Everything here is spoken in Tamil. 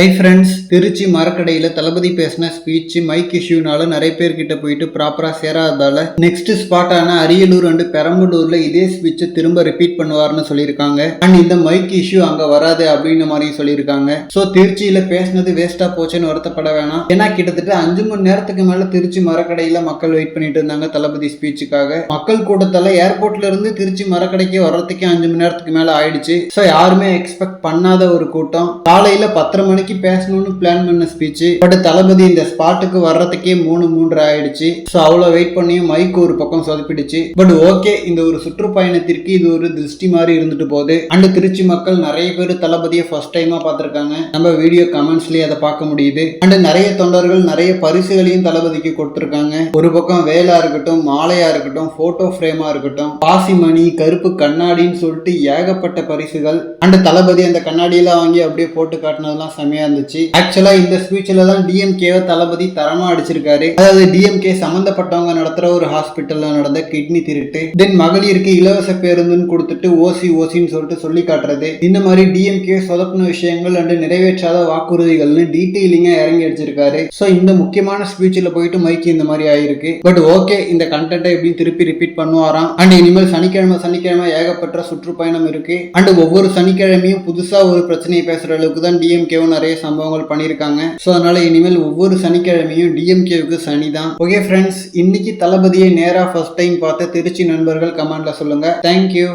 ஹை ஃப்ரெண்ட்ஸ் திருச்சி மரக்கடையில் தளபதி பேசின ஸ்பீச் மைக் இஷ்யூனால நிறைய பேர்கிட்ட போயிட்டு ப்ராப்பராக சேராததால நெக்ஸ்ட் ஸ்பாட்டான அரியலூர் அண்ட் பெரம்பலூர்ல இதே ஸ்பீச்சை திரும்ப ரிப்பீட் பண்ணுவார்னு சொல்லியிருக்காங்க. அண்ட் இந்த மைக் இஷ்யூ அங்கே வராது அப்படின்னு மாதிரியும் சொல்லியிருக்காங்க. ஸோ திருச்சியில் பேசினது வேஸ்டா போச்சுன்னு வருத்தப்பட வேணாம். ஏன்னா கிட்டத்தட்ட அஞ்சு மணி நேரத்துக்கு மேல திருச்சி மரக்கடையில மக்கள் வெயிட் பண்ணிட்டு இருந்தாங்க தளபதி ஸ்பீச்சுக்காக மக்கள் கூட்டத்தால ஏர்போர்ட்ல இருந்து திருச்சி மரக்கடைக்கு வர்றதுக்கே அஞ்சு மணி நேரத்துக்கு மேல ஆயிடுச்சு. ஸோ யாருமே எக்ஸ்பெக்ட் பண்ணாத ஒரு கூட்டம். காலையில பத்தரை மணிக்கு பேசணும்னு பிளான் பண்ண ஸ்பீச் பட் தளபதி இந்த ஸ்பாட்டுக்கு வர்றதுக்கே மூணு மூன்று ஆயிடுச்சு. ஸோ அவ்வளோ வெயிட் பண்ணியும் மைக் ஒரு பக்கம் சொதப்பிடுச்சு. பட் ஓகே இந்த ஒரு சுற்றுப்பயணத்திற்கு இது ஒரு திருஷ்டி மாதிரி இருந்துட்டு போகுது. அண்ட் திருச்சி மக்கள் நிறைய பேர் தளபதியை ஃபர்ஸ்ட் டைமா பார்த்துருக்காங்க. நம்ம வீடியோ கமெண்ட்ஸ்லயே அதை பார்க்க முடியுது. அண்ட் நிறைய தொண்டர்கள் நிறைய பரிசுகளையும் தளபதிக்கு கொடுத்துருக்காங்க. ஒரு பக்கம் வேலா இருக்கட்டும் மாலையா இருக்கட்டும் போட்டோ ஃப்ரேமா இருக்கட்டும் பாசிமணி கருப்பு கண்ணாடின்னு சொல்லிட்டு ஏகப்பட்ட பரிசுகள். அண்ட் தளபதி அந்த கண்ணாடியெல்லாம் வாங்கி அப்படியே போட்டு காட்டினதெல்லாம் செமையா இருந்துச்சு. ஆக்சுவலா இந்த ஸ்பீச்ல தான் டிஎம்கேவை தளபதி தரமா அடிச்சிருக்காரு. அதாவது டிஎம்கே சம்பந்தப்பட்டவங்க நடத்துற ஒரு ஹாஸ்பிட்டல்ல நடந்த கிட்னி திருட்டு தென் மகளிருக்கு இலவச பேருந்துன்னு கொடுத்துட்டு ஓசி ஓசின்னு சொல்லிட்டு சொல்லி காட்டுறது. இந்த மாதிரி டிஎம்கே சொதப்பின விஷயங்கள் அண்டு நிறைவேற்றாத வாக்குறுதிகள்னு டீட்டெயிலிங்கா இறங்கி அடிச்சிருக்காரு. ஸோ இந்த முக்கியமான ஸ்பீச்சில் போயிட்டு மைக்கு இந்த மாதிரி ஆயிருக்கு. பட் ஓகே இந்த கண்டென்ட்டை எப்படி திருப்பி ரிப்பீட் பண்ணுவாராம். அண்ட் இனிமேல் சனிக்கிழமை சனிக்கிழமை ஏகப்பட்ட சுற்றுப்பயணம் இருக்கு. அண்ட் ஒவ்வொரு சனிக்கிழமையும் புதுசா ஒரு பிரச்சனையை பேசுற அளவுக்கு தான் டிஎம்கேவும் நிறைய சம்பவங்கள் பண்ணியிருக்காங்க. ஸோ அதனால இனிமேல் ஒவ்வொரு சனிக்கிழமையும் டிஎம்கேவுக்கு சனி தான். ஓகே ஃப்ரெண்ட்ஸ் இன்னைக்கு தளபதியை நேரா ஃபர்ஸ்ட் டைம் பார்த்த திருச்சி நண்பர்கள் கமெண்ட்ல சொல்லுங்க. தேங்க்யூ